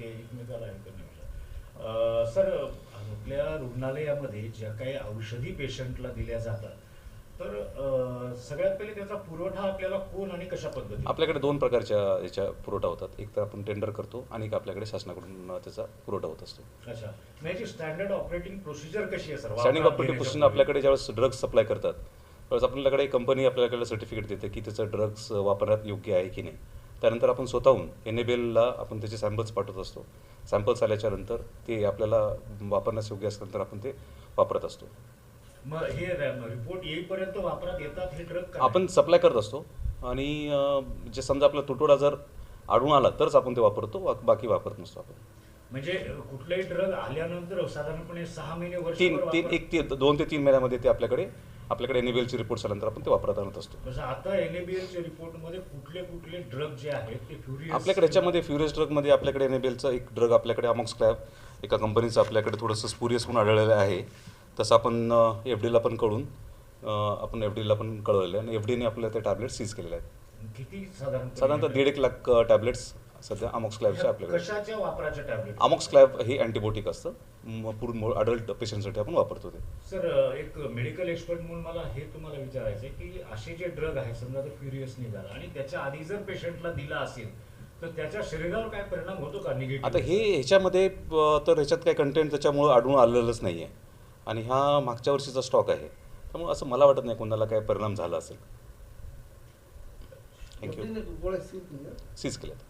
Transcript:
ते एकमेकाला हे करण्यापेक्षा अं, सर आपल्या रुग्णालयामध्ये ज्या काही औषधी पेशंटला दिल्या जातात तर सगळ्यात पहिले त्याचा पुरवठा आपल्याला कोण आणि कशा पद्धतीने? आपल्याकडे दोन प्रकारच्या याच्या पुरवठा होतात. एक तर आपण टेंडर करतो आणि एक आपल्याकडे शासनाकडून त्याचा पुरवठा होत असतो. अच्छा. म्हणजे स्टँडर्ड ऑपरेटिंग प्रोसिजर कशी आहे सर? ऑपरेटिव्ह पोझिशन घेण्याच्या आपल्याकडे ज्यावेळेस ड्रग्स सप्लाय करतात त्यावेळेस आपल्याकडे कंपनी आपल्याकडे सर्टिफिकेट देते की त्याचं ड्रग्ज वापरण्यात योग्य आहे की नाही. त्यानंतर आपण स्वतःहून एन ए आपण त्याचे सॅम्पल्स पाठवत असतो. सॅम्पल्स आल्याच्यानंतर ते आपल्याला वापरण्यास योग्य असल्यानंतर आपण ते वापरत असतो. मग हे रिपोर्ट येईपर्यंत वापरात येतात हे ड्रग आपण सप्लाय करत असतो आणि जे समजा आपला तुटवडा जर आढळून आला तरच आपण ते वापरतो बाकी वापरत नसतो आपण. म्हणजे कुठलाही ड्रग आल्यानंतर साधारणपणे सहा महिने वर्ष तीन तीन एक ते दोन ते तीन महिन्यामध्ये ते आपल्याकडे आपल्याकडे एनएबीएलचे रिपोर्ट्स आल्यानंतर आपण ते वापरत आणत असतो. म्हणजे आता एनएबीएलच्या रिपोर्टमध्ये कुठले कुठले ड्रग जे आहेत ते फ्युरियस आपल्याकडे याच्यामध्ये फ्युरियस ड्रगमध्ये आपल्याकडे एनएबीएलचा एक ड्रग आपल्याकडे अमॉक्स क्लॅब एका कंपनीचं आपल्याकडे थोडंसं स्पुरियस म्हणून आढळलेलं आहे. तसं आपण एफ डीला पण कळून आपण एफ डीला पण कळवलेलं आहे. आणि एफ डीने आपल्याला ते टॅबलेट सीज केलेले आहेत. किती साधारण साधारणतः दीड एक लाख टॅबलेट्स सध्या अमॉक्स क्लॅबचे आपल्याकडे. अमॉक्स क्लॅब हे अँटीबायोटिक असतं. पूर्ण अडल्ट पेशंटसाठी आपण वापरतो ते. सर एक मेडिकल एक्सपर्ट म्हणून मला हे तुम्हाला विचारायचं आहे की असे जे ड्रग आहेत समजा तो फ्युरियस निघाला आणि त्याच्या आधी जर पेशंटला दिला असेल तर त्याच्या शरीरावर काय परिणाम होतो का निगेटिव्ह आता हे ह्याच्यामध्ये तर ह्याच्यात काही कंटेंट त्याच्यामुळं आढळून आलेलंच नाही आहे आणि हा मागच्या वर्षीचा स्टॉक आहे. त्यामुळे असं मला वाटत नाही कोणाला काय परिणाम झाला असेल. थँक्यू सीज केल्यात.